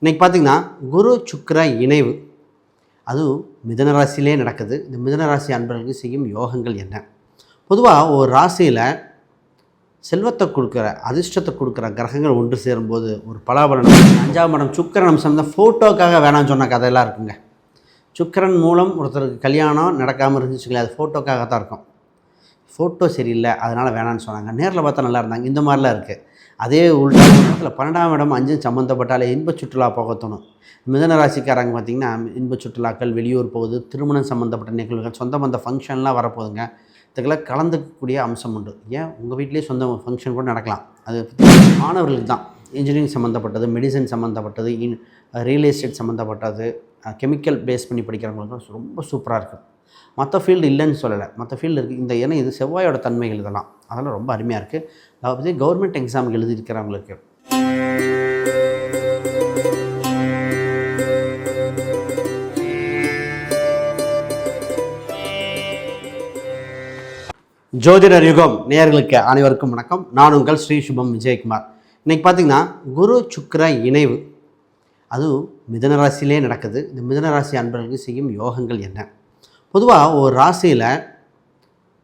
இன்றைக்கி பார்த்தீங்கன்னா குரு சுக்கர இணைவு. அதுவும் மிதன ராசியிலே நடக்குது. இந்த மிதன ராசி அன்பர்களுக்கு செய்யும் யோகங்கள் என்ன? பொதுவாக ஒரு ராசியில் செல்வத்தை கொடுக்குற அதிர்ஷ்டத்தை கொடுக்குற கிரகங்கள் ஒன்று சேரும்போது ஒரு பலாபலன் அஞ்சாம் இடம் சுக்கிரன் அம்சம் தான். ஃபோட்டோக்காக வேணாம்னு சொன்ன கதையெல்லாம் இருக்குங்க. சுக்கிரன் மூலம் ஒருத்தருக்கு கல்யாணம் நடக்காமல் இருந்துச்சுங்களே அது ஃபோட்டோக்காக தான் இருக்கும். ஃபோட்டோ சரியில்லை அதனால் வேணான்னு சொன்னாங்க. நேரில் பார்த்தா நல்லா இருந்தாங்க. இந்த மாதிரிலாம் இருக்குது அதே உள்ள பன்னெண்டாம் இடம் அஞ்சு சம்மந்தப்பட்டாலே இன்ப சுற்றுலா புகத்தணும் தோணும். மிதன ராசிக்காரங்க பார்த்திங்கன்னா இன்ப சுற்றுலாக்கள் வெளியூர் போகுது திருமணம் சம்மந்தப்பட்ட நிகழ்வுகள் சொந்த பந்த ஃபங்க்ஷன்லாம் வரப்போகுதுங்க. இதுக்கெல்லாம் கலந்துக்கக்கூடிய அம்சம் உண்டு. ஏன்? உங்கள் வீட்டிலேயே சொந்த ஃபங்க்ஷன் கூட நடக்கலாம். அது மாணவர்களுக்கு தான். இன்ஜினியரிங் சம்மந்தப்பட்டது மெடிசன் சம்மந்தப்பட்டது இன் ரியல் எஸ்டேட் சம்மந்தப்பட்டது கெமிக்கல் பேஸ் பண்ணி படிக்கிறவங்களுக்கு ரொம்ப சூப்பராக இருக்குது மற்ற ஃபீல்டு இல்லைன்னு சொல்லலை. மற்ற ஃபீல்டு இருக்குது இந்த ஏன்னா இது செவ்வாயோட தன்மைகள் இதெல்லாம் அதெல்லாம் ரொம்ப அருமையாக இருக்குது அதாவது கவர்மெண்ட் எக்ஸாம் எழுதியிருக்கிறவங்களுக்கு ஜோதிடர் யுகம் நேயர்களுக்கு அனைவருக்கும் வணக்கம். நான் உங்கள் ஸ்ரீ சுபம் விஜயகுமார். இன்றைக்கி பார்த்தீங்கன்னா குரு சுக்கர இணைவு. அதுவும் மிதனராசிலே நடக்குது. இந்த மிதனராசி அன்பர்களுக்கு செய்யும் யோகங்கள் என்ன? பொதுவாக ஒரு ராசியில்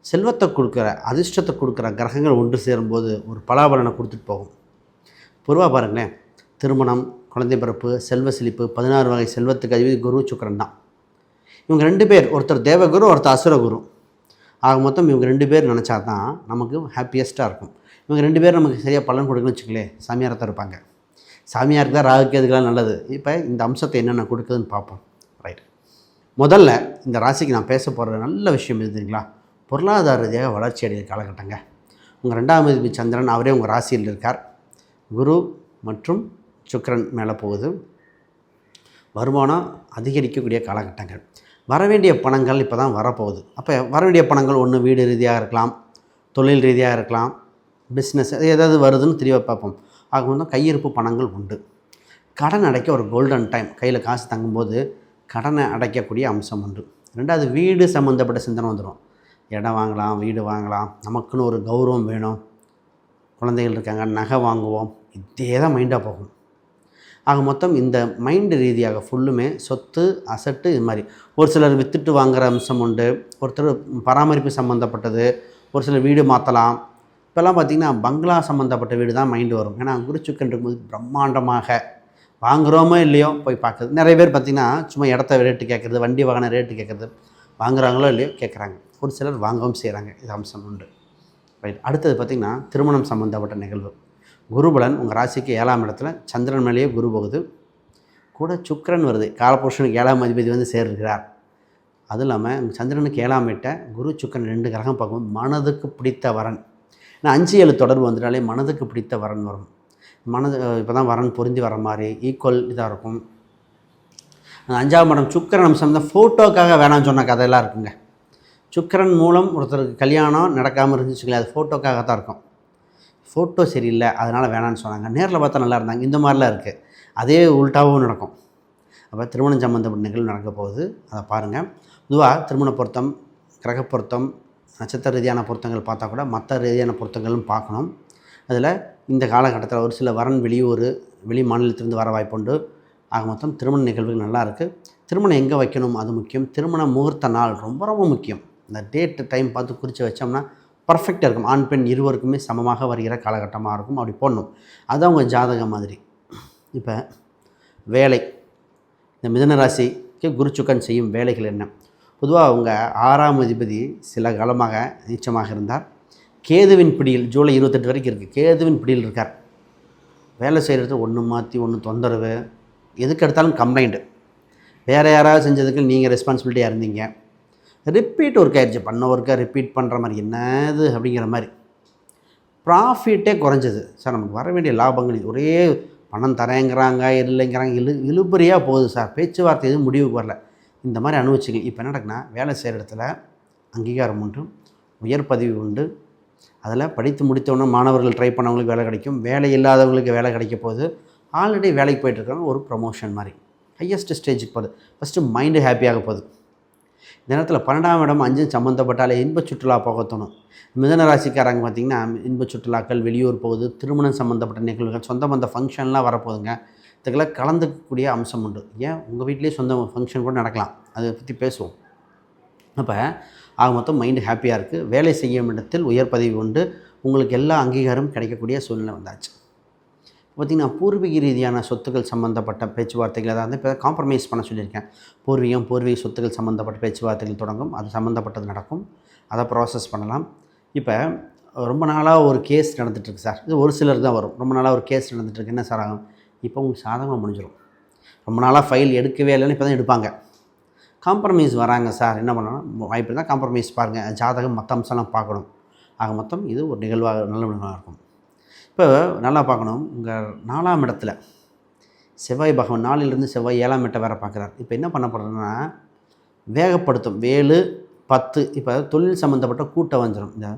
செல்வத்தை கொடுக்குற அதிர்ஷ்டத்தை கொடுக்குற கிரகங்கள் ஒன்று சேரும்போது ஒரு பலாபலனை கொடுத்துட்டு போகும். பொதுவாக பாருங்களேன் திருமணம் குழந்தை பிறப்பு செல்வ செழிப்பு பதினாறு வகை செல்வத்துக்கு அதிபதி குரு சுக்கரன் தான். இவங்க ரெண்டு பேர் ஒருத்தர் தேவகுரு ஒருத்தர் அசுரகுரு. ஆக மொத்தம் இவங்க ரெண்டு பேர் நினச்சா தான் நமக்கு ஹாப்பியஸ்ட்டாக இருக்கும். இவங்க ரெண்டு பேர் நமக்கு சரியாக பலன் கொடுக்கணும்னு வச்சுக்கலே சாமியாரை தான் இருப்பாங்க. சாமியாருக்கு தான் ராகுக்கு எதுக்கெல்லாம் நல்லது. இப்போ இந்த அம்சத்தை என்னென்ன கொடுக்குதுன்னு பார்ப்போம். ரைட் முதல்ல இந்த ராசிக்கு நான் பேச போகிற நல்ல விஷயம் இருக்குதுங்களா பொருளாதார ரீதியாக வளர்ச்சி அடைய காலகட்டங்க. உங்கள் ரெண்டாம் அதிபதி சந்திரன் அவரே உங்கள் ராசியில் இருக்கார். குரு மற்றும் சுக்கரன் மேலே போகுது. வருமானம் அதிகரிக்கக்கூடிய காலகட்டங்கள். வரவேண்டிய பணங்கள் இப்போ தான் வரப்போகுது. அப்போ வரவேண்டிய பணங்கள் ஒன்று வீடு ரீதியாக இருக்கலாம் தொழில் ரீதியாக இருக்கலாம் பிஸ்னஸ் ஏதாவது வருதுன்னு தெரிய பார்ப்போம். ஆக மொத்தம் கையிருப்பு பணங்கள் உண்டு. கடன் அடைக்க ஒரு கோல்டன் டைம் கையில் காசு தங்கும்போது கடனை அடைக்கக்கூடிய அம்சம் உண்டு. ரெண்டாவது வீடு சம்மந்தப்பட்ட சிந்தனை வந்துடும் இடம் வாங்கலாம் வீடு வாங்கலாம். நமக்குன்னு ஒரு கௌரவம் வேணும். குழந்தைகள் இருக்காங்க நகை வாங்குவோம். இதே தான் மைண்டாக போகும். ஆக மொத்தம் இந்த மைண்டு ரீதியாக ஃபுல்லுமே சொத்து அசட்டு இது மாதிரி. ஒரு சிலர் வித்துட்டு வாங்குற அம்சம் உண்டு. ஒருத்தர் பராமரிப்பு சம்மந்தப்பட்டது ஒரு சிலர் வீடு மாற்றலாம் இப்போல்லாம் பார்த்திங்கன்னா பங்களா சம்மந்தப்பட்ட வீடு தான் மைண்டு வரும். ஏன்னா குருச்சுக்கன் இருக்கும்போது பிரம்மாண்டமாக வாங்குகிறோமோ இல்லையோ போய் பார்க்குறது. நிறைய பேர் பார்த்திங்கன்னா சும்மா இடத்த ரேட்டு கேட்குறது வண்டி வாகன ரேட்டு கேட்குறது. வாங்குறாங்களோ இல்லையோ கேட்குறாங்க. ஒரு சிலர் வாங்கவும் செய்கிறாங்க இது அம்சம் உண்டு. ரைட். அடுத்தது பார்த்திங்கன்னா திருமணம் சம்மந்தப்பட்ட நிகழ்வு. குருபலன் உங்கள் ராசிக்கு ஏழாம் இடத்துல சந்திரன் மேலேயே குரு போகுது. கூட சுக்கிரன் வருது. காலபுருஷனுக்கு ஏழாம் அதிபதி வந்து சேர்கிறார். அதுவும் இல்லாமல் சந்திரனுக்கு ஏழாம் வீட்டை குரு சுக்கிரன் ரெண்டு கிரகம் பார்க்கும்போது மனதுக்கு பிடித்த வரன். ஏன்னா அஞ்சு ஏழு தொடர்பு வந்துட்டாலே மனதுக்கு பிடித்த வரன் வரும். மனது இப்போ தான் வரன் பொருந்தி வர மாதிரி ஈக்குவல் இதாக இருக்கும். அந்த அஞ்சாம் இடம் சுக்கிரன் அம்சம் தான். ஃபோட்டோக்காக வேணாம்னு சொன்ன கதையெல்லாம் இருக்குங்க. சுக்கிரன் மூலம் ஒருத்தருக்கு கல்யாணம் நடக்காமல் இருந்துச்சுங்களே அது ஃபோட்டோக்காக தான் இருக்கும். ஃபோட்டோ சரியில்லை அதனால் வேணான்னு சொன்னாங்க. நேரில் பார்த்தா நல்லா இருந்தாங்க. இந்த மாதிரிலாம் இருக்குது அதே உல்ட்டாவும் நடக்கும். அப்போ திருமணம் சம்மந்தப்பட்ட நிகழ்வு நடக்க போகுது. அதை பாருங்கள் பொதுவாக திருமண பொருத்தம் கிரக பொருத்தம் நட்சத்திர ரீதியான பொருத்தங்கள் பார்த்தா கூட மற்ற ரீதியான பொருத்தங்களும் பார்க்கணும். அதில் இந்த காலகட்டத்தில் ஒரு சில வரன் வெளியூர் வெளி மாநிலத்திலிருந்து வர வாய்ப்புண்டு ஆக மொத்தம் திருமண நிகழ்வுகள் நல்லா இருக்குது திருமணம் எங்கே வைக்கணும்? அது முக்கியம். திருமண முகூர்த்த நாள் ரொம்ப ரொம்ப முக்கியம். இந்த டேட்டு டைம் பார்த்து குறித்து வச்சோம்னா பர்ஃபெக்டாக இருக்கும். ஆண் பெண் இருவருக்குமே சமமாக வருகிற காலகட்டமாக இருக்கும். அப்படி போடணும். அது அவங்க ஜாதகம் மாதிரி. இப்போ வேலை. இந்த மிதனராசிக்கு குருச்சுக்கன் செய்யும் வேலைகள் என்ன? பொதுவாக அவங்க ஆறாம் அதிபதி சில காலமாக நீச்சமாக இருந்தார். கேதுவின் பிடியில் ஜூலை இருபத்தெட்டு வரைக்கும் இருக்குது கேதுவின் பிடியில் இருக்கார். வேலை செய்கிறது ஒன்று மாற்றி ஒன்று தொந்தரவு. எதுக்கு எடுத்தாலும் கம்ப்ளைண்ட்டு வேறு யாராவது செஞ்சதுக்கு நீங்கள் ரெஸ்பான்சிபிலிட்டியாக இருந்தீங்க. ரிப்பீட் ஒர்க் ஆயிடுச்சு பண்ண ஒர்க்கை ரிப்பீட் பண்ணுற மாதிரி. என்னது? அப்படிங்கிற மாதிரி. ப்ராஃபிட்டே குறைஞ்சது. சார் நமக்கு வர வேண்டிய லாபங்கள் ஒரே பணம் தரேங்கிறாங்க இல்லைங்கிறாங்க. இழு இழுபறியாக போகுது சார். பேச்சுவார்த்தை எதுவும் முடிவுக்கு வரல. இந்த மாதிரி அனுபவிச்சிங்க. இப்போ என்ன நடக்குன்னா வேலை செய்கிற இடத்துல அங்கீகாரம் உண்டு உயர் பதவி உண்டு அதில் படித்து முடித்தவொன்னே மாணவர்கள் ட்ரை பண்ணவங்களுக்கு வேலை கிடைக்கும். வேலை இல்லாதவங்களுக்கு வேலை கிடைக்க போகுது. ஆல்ரெடி வேலைக்கு போயிட்டுருக்காங்க ஒரு ப்ரமோஷன் மாதிரி. ஹையஸ்ட் ஸ்டேஜுக்கு போகுது. ஃபஸ்ட்டு மைண்டு ஹாப்பியாக போகுது. இந்த நேரத்தில் பன்னெண்டாம் இடம் அஞ்சு சம்மந்தப்பட்டாலே இன்ப சுற்றுலா போக தோணும். மிதன ராசிக்காரங்க பார்த்திங்கன்னா இன்ப சுற்றுலாக்கள் வெளியூர் போகுது. திருமணம் சம்மந்தப்பட்ட நிகழ்வுகள் சொந்த பந்த ஃபங்க்ஷன்லாம் வரப்போகுதுங்க. இதுக்கெல்லாம் கலந்துக்கக்கூடிய அம்சம் உண்டு. ஏன்? உங்கள் வீட்டிலேயே சொந்த ஃபங்க்ஷன் கூட நடக்கலாம். அதை பற்றி பேசுவோம். அப்போ ஆக மொத்தம் மைண்டு ஹாப்பியாக இருக்குது வேலை செய்யும் இடத்தில் உயர் பதவி உண்டு. உங்களுக்கு எல்லா அங்கீகாரமும் கிடைக்கக்கூடிய சூழ்நிலை வந்தாச்சு. பார்த்திங்கன்னா பூர்வீக ரீதியான சொத்துக்கள் சம்மந்தப்பட்ட பேச்சுவார்த்தைகள் அதாவது இப்போ காம்ப்ரமைஸ் பண்ண சொல்லியிருக்கேன். பூர்வீகம் பூர்வீக சொத்துக்கள் சம்மந்தப்பட்ட பேச்சுவார்த்தைகள் தொடங்கும். அது சம்மந்தப்பட்டது நடக்கும். அதை ப்ராசஸ் பண்ணலாம். இப்போ ரொம்ப நாளாக ஒரு கேஸ் நடந்துகிட்ருக்கு சார். இது ஒரு சிலர் தான் வரும். ரொம்ப நாளாக ஒரு கேஸ் நடந்துகிட்ருக்கு என்ன சார் ஆகும்? இப்போ உங்களுக்கு சாதகமாக முடிஞ்சிடும் ரொம்ப நாளாக ஃபைல் எடுக்கவே இல்லைன்னு இப்போ தான் எடுப்பாங்க. காம்ப்ரமைஸ் வராங்க சார் என்ன பண்ணணும் வாய்ப்பு இருந்தால் காம்ப்ரமைஸ் பாருங்கள் ஜாதகம் மற்ற அம்சம்லாம் பார்க்கணும். ஆக மொத்தம் இது ஒரு நிகழ்வாக நல்ல நிகழ்வாக இருக்கும். இப்போ நல்லா பார்க்கணும். உங்கள் நாலாம் இடத்துல செவ்வாய் பகவான் நாளிலிருந்து செவ்வாய் ஏழாம் இடத்தை வேறு பார்க்குறாரு. இப்போ என்ன பண்ண போகிறதுன்னா வேகப்படுத்தும். வேலு பத்து இப்போ தொழில் சம்மந்தப்பட்ட கூட்டம் வந்துடும் இந்த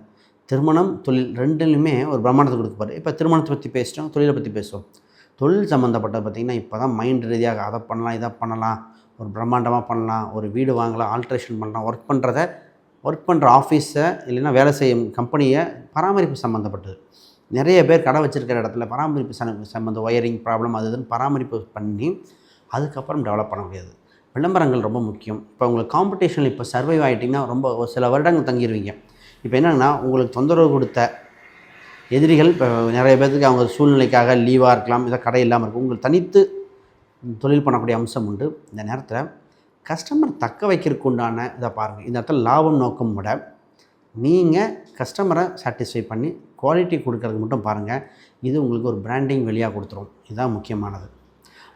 திருமணம் தொழில் ரெண்டுலையுமே ஒரு பிரம்மாண்டத்தை கொடுக்க இப்போ திருமணத்தை பற்றி பேசிட்டோம் தொழிலை பற்றி பேசுவோம். தொழில் சம்மந்தப்பட்ட பார்த்திங்கன்னா இப்போ தான் மைண்ட் ரீதியாக அதை பண்ணலாம் இதை பண்ணலாம். ஒரு பிரம்மாண்டமாக பண்ணலாம் ஒரு வீடு வாங்கலாம் ஆல்ட்ரேஷன் பண்ணலாம் ஒர்க் பண்ணுறத ஒர்க் பண்ணுற ஆஃபீஸை இல்லைன்னா வேலை செய்யும் கம்பெனியை பராமரிப்பு சம்மந்தப்பட்டது நிறைய பேர் கடை வச்சுருக்கிற இடத்துல பராமரிப்பு சம்மந்த ஒயரிங் ப்ராப்ளம் அது இதுன்னு பராமரிப்பு பண்ணி அதுக்கப்புறம் டெவலப் பண்ண முடியாது. விளம்பரங்கள் ரொம்ப முக்கியம். இப்போ உங்களுக்கு காம்படிஷனில் இப்போ சர்வைவ் ஆகிட்டிங்கன்னா ரொம்ப ஒரு சில வருடங்கள் தங்கிடுவீங்க இப்போ என்னென்னா உங்களுக்கு தொந்தரவு கொடுத்த எதிரிகள் இப்போ நிறைய பேர்த்துக்கு அவங்க சூழ்நிலைக்காக லீவாக இருக்கலாம் இதை கடை இல்லாமல் இருக்கும். உங்களுக்கு தனித்து தொழில் பண்ணக்கூடிய அம்சம் உண்டு. இந்த நேரத்தில் கஸ்டமர் தக்க வைக்கிறதுக்கு உண்டான இதை பாருங்கள் இந்த இடத்துல லாபம் நோக்கம் விட நீங்கள் கஸ்டமரை சாட்டிஸ்ஃபை பண்ணி குவாலிட்டி கொடுக்கறதுக்கு மட்டும் பாருங்கள் இது உங்களுக்கு ஒரு பிராண்டிங் வெளியாக கொடுத்துரும். இதுதான் முக்கியமானது.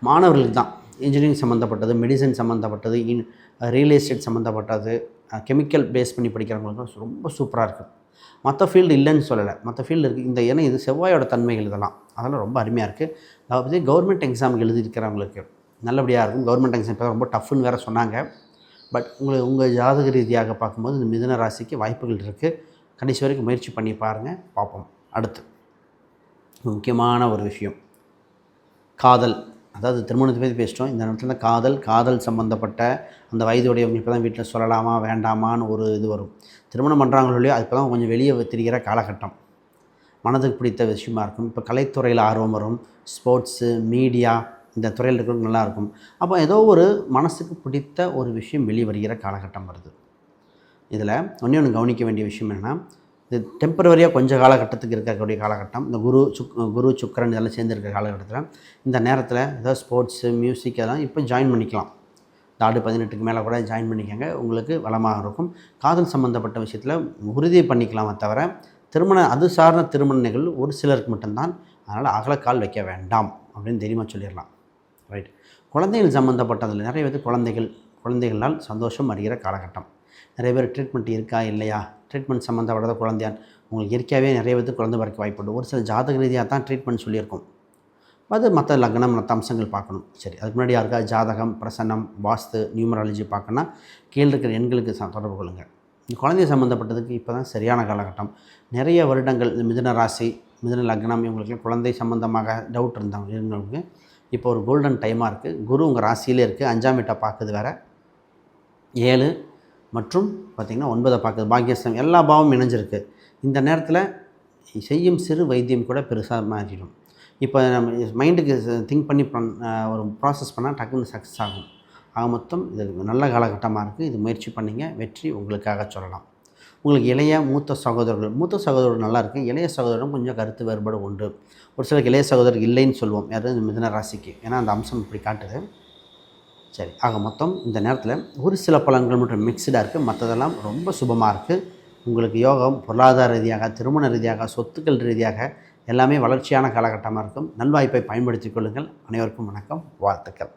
மாணவர்களுக்கு தான். இன்ஜினியரிங் சம்மந்தப்பட்டது மெடிசன் சம்மந்தப்பட்டது இன் ரியல் எஸ்டேட் சம்மந்தப்பட்டது கெமிக்கல் பேஸ் பண்ணி படிக்கிறவங்களுக்கு ரொம்ப சூப்பராக இருக்குது மற்ற ஃபீல்டு இல்லைன்னு சொல்லலை. மற்ற ஃபீல்டு இருக்குது இந்த ஏன்னா இது செவ்வாயோட தன்மைகள் இதெல்லாம். அதெல்லாம் ரொம்ப அருமையாக இருக்குது அதாவது கவர்மெண்ட் எக்ஸாம் எழுதியிருக்கிறவங்களுக்கு நல்லபடியாக இருக்கும். கவர்மெண்ட் எக்ஸாம் இப்போ ரொம்ப டஃப்னு வேறு சொன்னாங்க. பட் உங்களுக்கு உங்கள் ஜாதக ரீதியாக பார்க்கும்போது இந்த மிதன ராசிக்கு வாய்ப்புகள் இருக்குது கடைசி வரைக்கும் முயற்சி பண்ணி பாருங்கள் பார்ப்போம். அடுத்து முக்கியமான ஒரு விஷயம். காதல். அதாவது திருமணத்தை பற்றி பேசிட்டோம். இந்த நேரத்தில் காதல் காதல் சம்மந்தப்பட்ட அந்த வயதுடையவங்க இப்போ தான் வீட்டில் சொல்லலாமா வேண்டாமான்னு ஒரு இது வரும். திருமணம் பண்ணுறாங்களோ இல்லையோ அது இப்போ தான் கொஞ்சம் வெளியே தெரிகிற காலகட்டம். மனதுக்கு பிடித்த விஷயமா இருக்கும். இப்போ கலைத்துறையில் ஆர்வம் வரும். ஸ்போர்ட்ஸு மீடியா இந்த துறையில் இருக்கிறவங்க நல்லாயிருக்கும் அப்போ ஏதோ ஒரு மனசுக்கு பிடித்த ஒரு விஷயம் வெளியே வருகிற காலகட்டம் வருது. இதில் ஒன்றே ஒன்று கவனிக்க வேண்டிய விஷயம் என்னென்னா இது டெம்பரவரியாக கொஞ்சம் காலகட்டத்துக்கு இருக்கக்கூடிய காலகட்டம். இந்த குரு சுக் குரு சுக்கரன் இதெல்லாம் சேர்ந்துருக்கிற காலகட்டத்தில் இந்த நேரத்தில் ஏதாவது ஸ்போர்ட்ஸு மியூசிக் அதெல்லாம் இப்போ ஜாயின் பண்ணிக்கலாம். இந்த ஆடு பதினெட்டுக்கு மேலே கூட ஜாயின் பண்ணிக்கோங்க. உங்களுக்கு வளமாக இருக்கும். காதல் சம்மந்தப்பட்ட விஷயத்தில் உறுதி பண்ணிக்கலாமே தவிர திருமண அது சார்ந்த திருமண நிகழ்வு ஒரு சிலருக்கு மட்டும்தான். அதனால் அகலக்கால் வைக்க வேண்டாம் அப்படின்னு தெரியுமா சொல்லிடலாம். ரைட் குழந்தைகள் சம்மந்தப்பட்டதில் நிறைய பேர் குழந்தைகள் குழந்தைகளால் சந்தோஷம் அறிகிற காலகட்டம். நிறைய பேர் ட்ரீட்மெண்ட் இருக்கா இல்லையா? ட்ரீட்மெண்ட் சம்மந்தப்படாத குழந்தையான். உங்களுக்கு இயற்கையாகவே நிறைய பேருக்கு குழந்தை பிறக்க வாய்ப்புண்டு. ஒரு சில ஜாதக ரீதியாக தான் ட்ரீட்மெண்ட் சொல்லியிருக்கோம். அது மற்ற லக்னம் மற்ற அம்சங்கள் பார்க்கணும். சரி அதுக்கு முன்னாடி யாருக்கா ஜாதகம் பிரசன்னம் வாஸ்து நியூமராலஜி பார்க்கணுன்னா கீழே இருக்கிற எண்களுக்கு தொடர்பு கொள்ளுங்கள் இந்த குழந்தை சம்மந்தப்பட்டதுக்கு இப்போ தான் சரியான காலகட்டம். நிறைய வருடங்கள் இந்த மிதன ராசி மிதுன லக்னம் இவங்களுக்கு குழந்தை சம்மந்தமாக டவுட் இருந்தவங்க இருந்தவங்களுக்கு இப்போ ஒரு கோல்டன் டைமாக இருக்குது குரு உங்கள் ராசியிலே இருக்குது அஞ்சாம் வீட்டை பார்க்குது வேறு. ஏழு மற்றும் பார்த்திங்கன்னா ஒன்பதை பார்க்குது. பாக்கியஸ்தம் எல்லா பாவமும் இணைஞ்சிருக்கு. இந்த நேரத்தில் செய்யும் சிறு வைத்தியம் கூட பெருசாக மாறிடும். இப்போ நம்ம மைண்டுக்கு திங்க் பண்ணி பண் ஒரு ப்ராசஸ் பண்ணால் டக்குன்னு சக்ஸஸ் ஆகும். ஆக மொத்தம் இது நல்ல காலகட்டமாக இருக்குது இது முயற்சி பண்ணிங்க. வெற்றி உங்களுக்காக சொல்லலாம். உங்களுக்கு இளைய மூத்த சகோதரர்கள் மூத்த சகோதரர்கள் நல்லா இளைய சகோதரரும் கொஞ்சம் கருத்து வேறுபாடு உண்டு. ஒரு சிலருக்கு இளைய சகோதரர் இல்லைன்னு சொல்லுவோம். யாரும் மிதன ராசிக்கு. ஏன்னா அந்த அம்சம் இப்படி காட்டுது. சரி ஆக மொத்தம் இந்த நேரத்தில் ஒரு சில பலன்கள் மட்டும் மிக்சடாக இருக்குது மற்றதெல்லாம் ரொம்ப சுபமாக இருக்குது உங்களுக்கு யோகம் பொருளாதார ரீதியாக திருமண ரீதியாக சொத்துக்கள் ரீதியாக எல்லாமே வளர்ச்சியான காலகட்டமாக இருக்கும். நல்வாய்ப்பை பயன்படுத்திக் கொள்ளுங்கள். அனைவருக்கும் வணக்கம். வாழ்த்துக்கள்.